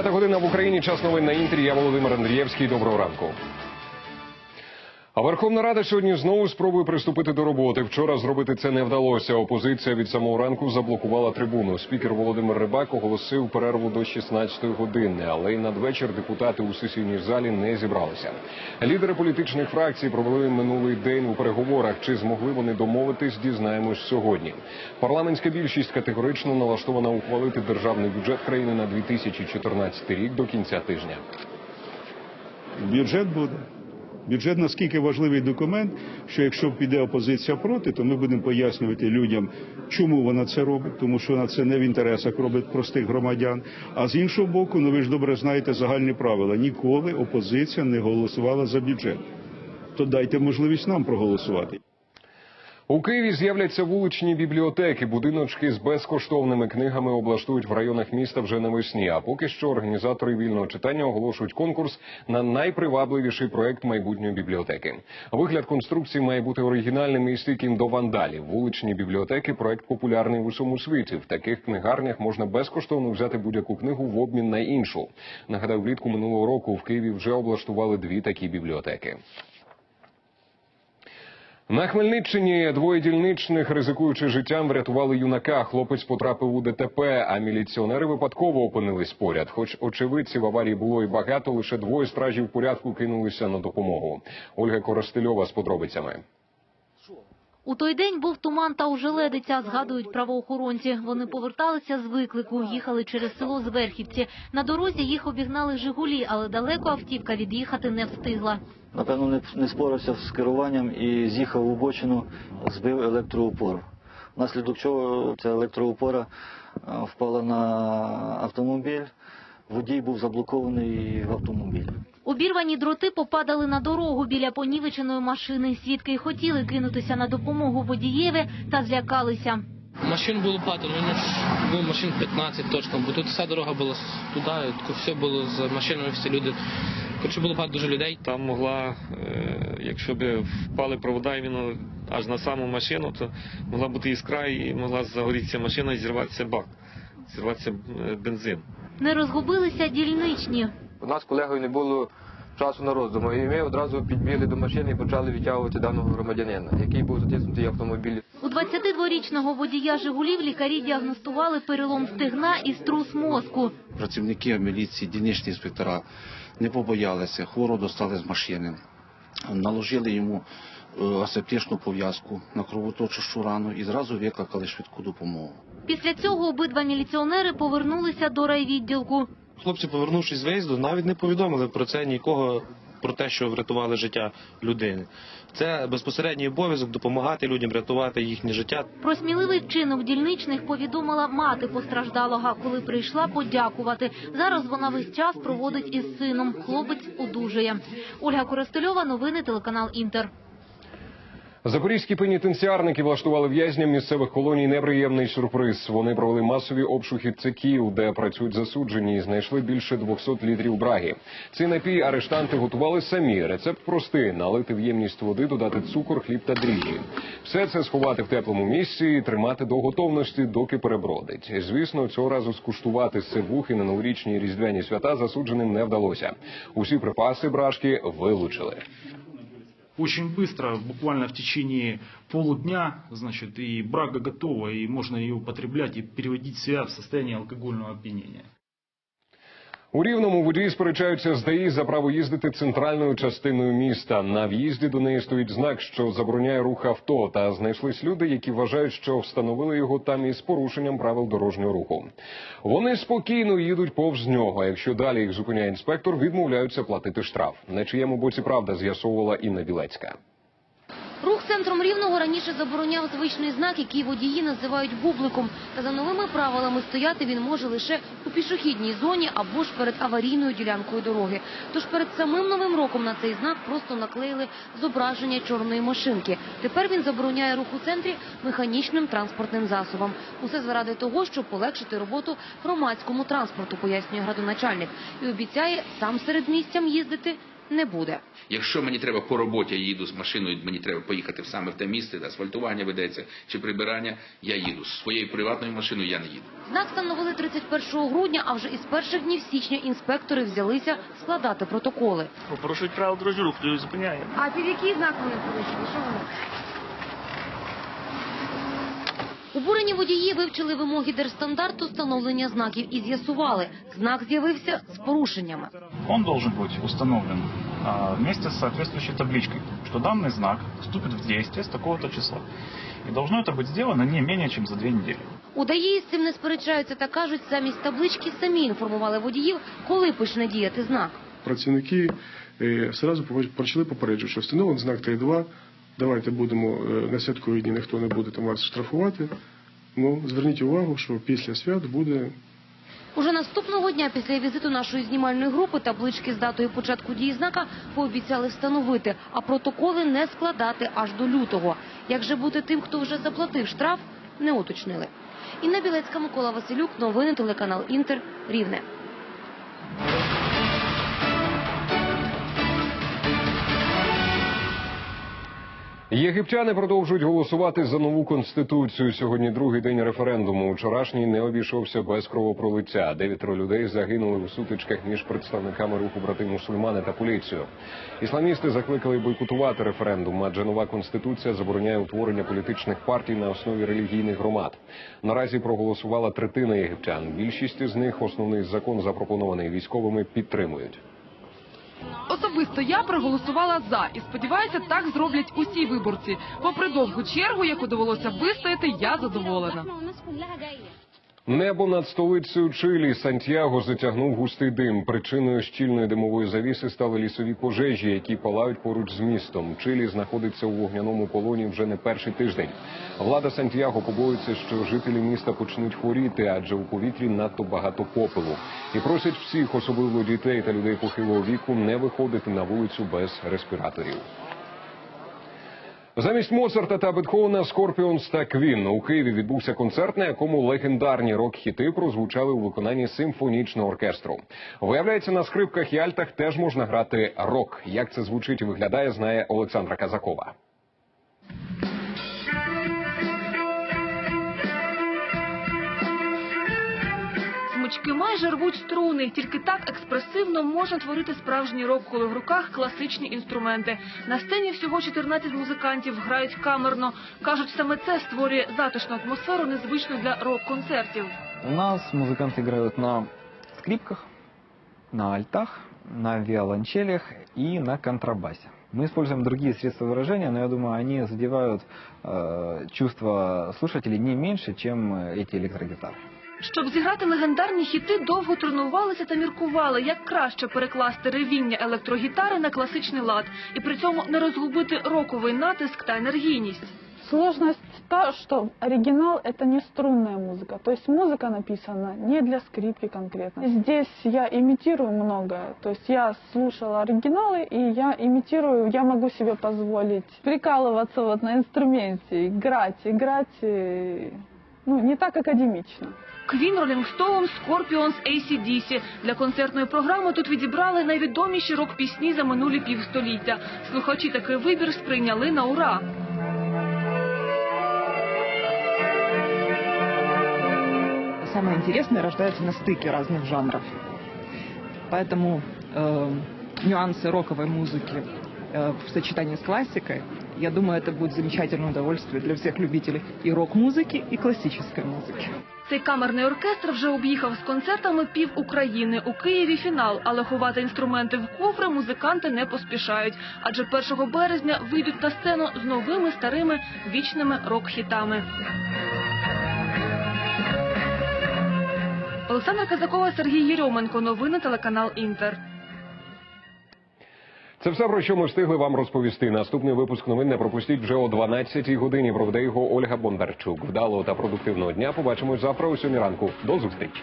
Дев'ята година в Україні. Час новин на інтері. Я Володимир Андрієвський. Доброго ранку. А Верховна Рада сьогодні знову спробує приступити до роботи. Вчора зробити це не вдалося. Опозиція від самого ранку заблокувала трибуну. Спікер Володимир Рибак оголосив перерву до 16-ї години, але й надвечір депутати у сесійній залі не зібралися. Лідери політичних фракцій провели минулий день у переговорах. Чи змогли вони домовитись, дізнаємось сьогодні. Парламентська більшість категорично налаштована ухвалити державний бюджет країни на 2014 рік до кінця тижня. Бюджет буде. Бюджет наскільки важливий документ, що якщо піде опозиція проти, то ми будемо пояснювати людям, чому вона це робить, тому що вона це не в інтересах робить простих громадян. А з іншого боку, ну ви ж добре знаєте загальні правила. Ніколи опозиція не голосувала за бюджет. То дайте можливість нам проголосувати. У Києві з'являться вуличні бібліотеки. Будиночки з безкоштовними книгами облаштують в районах міста вже навесні. А поки що організатори вільного читання оголошують конкурс на найпривабливіший проект майбутньої бібліотеки. Вигляд конструкції має бути оригінальним і стійким до вандалів. Вуличні бібліотеки проект популярний в усьому світі. В таких книгарнях можна безкоштовно взяти будь-яку книгу в обмін на іншу. Нагадаю, влітку минулого року в Києві вже облаштували дві такі бібліотеки. На Хмельниччині двоє дільничних, ризикуючи життям, врятували юнака. Хлопець потрапив у ДТП, а міліціонери випадково опинились поряд. Хоч очевидців аварії було і багато, лише двоє стражів порядку кинулися на допомогу. Ольга Коростельова з подробицями. У той день був туман та ожеледиця, згадують правоохоронці. Вони поверталися з виклику, їхали через село Зверхівці. На дорозі їх обігнали «Жигулі», але далеко автівка від'їхати не встигла. Напевно, не, не спорався з керуванням і з'їхав у бочину, збив електроупор. Внаслідок чого ця електроупора впала на автомобіль. Водій був заблокований в автомобілі. Обірвані дроти попадали на дорогу біля понівеченої машини. Свідки й хотіли кинутися на допомогу водієві та злякалися. Машин було багато, ну, було машин 15 точно, бо тут вся дорога була туди, все було з машинами, всі люди. Коротше, було багато дуже людей. Там могла, е, якщо б впали провода іменно аж на саму машину, то могла бути іскра і могла загорітися машина і зірватися бак, зірватися е, бензин. Не розгубилися дільничні. У нас з колегою не було часу на роздуму, і ми одразу підбігли до машини і почали відтягувати даного громадянина, який був затиснутий автомобілі. У 22-річного водія «Жигулів» лікарі діагностували перелом стегна і струс мозку. працівники міліції, дільничні інспектора не побоялися, хворо достали з машини, наложили йому е, асептичну пов'язку на кровоточущу рану і зразу викликали швидку допомогу. Після цього обидва міліціонери повернулися до райвідділку. Хлопці, повернувшись з виїзду, навіть не повідомили про це нікого, про те, що врятували життя людини. Це безпосередній обов'язок допомагати людям рятувати їхнє життя. Про сміливий вчинок дільничних повідомила мати постраждалого, коли прийшла подякувати. Зараз вона весь час проводить із сином. Хлопець одужує. Ольга Коростельова, новини телеканал Інтер. Запорізькі пенітенціарники влаштували в'язням місцевих колоній неприємний сюрприз. Вони провели масові обшуки цехів, де працюють засуджені, і знайшли більше 200 літрів браги. Цей напій арештанти готували самі. Рецепт простий: налити в ємність води, додати цукор, хліб та дріжджі. Все це сховати в теплому місці і тримати до готовності, доки перебродить. Звісно, цього разу скуштувати сивухи на новорічні різдвяні свята засудженим не вдалося. Усі припаси брашки вилучили. Очень быстро, буквально в течение полудня, значит, и брага готова, и можно ее употреблять и переводить себя в состояние алкогольного опьянения. У рівному водії сперечаються з ДАІ за право їздити центральною частиною міста. На в'їзді до неї стоїть знак, що забороняє рух авто. Та знайшлись люди, які вважають, що встановили його там із порушенням правил дорожнього руху. Вони спокійно їдуть повз нього. Якщо далі їх зупиняє інспектор, відмовляються платити штраф. На чиєму боці правда з'ясовувала Інна Білецька. Рух центром Рівного раніше забороняв звичний знак, який водії називають бубликом. Та за новими правилами стояти він може лише у пішохідній зоні або ж перед аварійною ділянкою дороги. Тож перед самим новим роком на цей знак просто наклеїли зображення чорної машинки. Тепер він забороняє рух у центрі механічним транспортним засобам. Усе заради того, щоб полегшити роботу громадському транспорту, пояснює градоначальник. І обіцяє сам серед місцям їздити не буде. Якщо мені треба по роботі, я їду з машиною, мені треба поїхати саме в те місце, де асфальтування ведеться чи прибирання, я їду. З своєю приватною машиною я не їду. Знак встановили 31 грудня, а вже із перших днів січня інспектори взялися складати протоколи. Порушують правила дорожнього руху, то зупиняємо. А під який знак вони порушили? Що вони? Обурені водії вивчили вимоги держстандарту встановлення знаків і з'ясували, знак з'явився з порушеннями. Он должен быть установлен а, вместе с соответствующей табличкой, что данный знак вступит в действие с такого-то числа. И должно это быть сделано не менее чем за две недели. У ДАІ з цим не сперечаються та кажуть, замість таблички самі інформували водіїв, коли почне діяти знак. працівники е, зразу пове- почали попереджувати, що встановлений знак Т2, давайте будемо е, на святкові дні ніхто не буде там вас штрафувати. Ну, зверніть увагу, що після свят буде Уже наступного дня після візиту нашої знімальної групи таблички з датою початку дії знака пообіцяли встановити, а протоколи не складати аж до лютого. Як же бути тим, хто вже заплатив штраф, не уточнили. Інна Білецька, Микола Василюк, новини телеканал Інтер, Рівне. Єгиптяни продовжують голосувати за нову конституцію. Сьогодні другий день референдуму. Вчорашній не обійшовся без кровопролиття. Дев'ятеро людей загинули у сутичках між представниками руху брати мусульмани та поліцією. Ісламісти закликали бойкотувати референдум, адже нова конституція забороняє утворення політичних партій на основі релігійних громад. Наразі проголосувала третина єгиптян. Більшість з них основний закон, запропонований військовими, підтримують. Особисто я проголосувала за і сподіваюся, так зроблять усі виборці. Попри довгу чергу, яку довелося вистояти, я задоволена. Небо над столицею Чилі Сантьяго затягнув густий дим. Причиною щільної димової завіси стали лісові пожежі, які палають поруч з містом. Чилі знаходиться у вогняному полоні вже не перший тиждень. Влада Сантьяго побоюється, що жителі міста почнуть хворіти, адже у повітрі надто багато попелу. І просять всіх, особливо дітей та людей похилого віку, не виходити на вулицю без респіраторів. Замість Моцарта та Бетховена Скорпіонс та Квін у Києві відбувся концерт, на якому легендарні рок-хіти прозвучали у виконанні симфонічного оркестру. Виявляється, на скрипках і альтах теж можна грати рок. Як це звучить і виглядає, знає Олександра Казакова. Смички майже рвуть струни. Тільки так експресивно можна творити справжній рок, коли в руках класичні інструменти. На сцені всього 14 музикантів грають камерно. кажуть, саме це створює затишну атмосферу, незвичну для рок-концертів. У нас музыканты играют на скрипках, на альтах, на виолончелях и на контрабасе. Мы используем другие средства выражения, но я думаю, они задевают э, чувства слушателей не меньше, чем э, эти электрогитары. Щоб зіграти легендарні хіти, довго тренувалися та міркували, як краще перекласти ревіння електрогітари на класичний лад і при цьому не розгубити роковий натиск та енергійність. Сложность та, что оригинал это не струнная музыка, то есть музыка написана не для скрипки конкретно. Здесь я имитирую многое, то есть я слушала оригиналы и я имитирую, я могу себе позволить прикалываться вот на инструменте, играть, играть, э, ну не так академично. Квін, Ролінг Стоун, Скорпіонс, AC/DC. Для концертної програми тут відібрали найвідоміші рок-пісні за минулі півстоліття. Слухачі такий вибір сприйняли на ура. Самое интересное рождается на стыке разных жанров. Поэтому э, нюансы роковой музыки э, в сочетании с классикой, я думаю, это будет замечательное удовольствие для всех любителей и рок-музыки, и классической музыки. Цей камерний оркестр вже об'їхав з концертами пів України. У Києві фінал, але ховати інструменти в кофри музиканти не поспішають. Адже 1 березня вийдуть на сцену з новими старими вічними рок-хітами. Олександра Казакова, Сергій Єрьоменко. Новини телеканал Інтер. Це все про що ми встигли вам розповісти. Наступний випуск новин не пропустіть вже о 12-й годині. Проведе його Ольга Бондарчук. Вдалого та продуктивного дня. Побачимось завтра о 7 ранку. До зустрічі.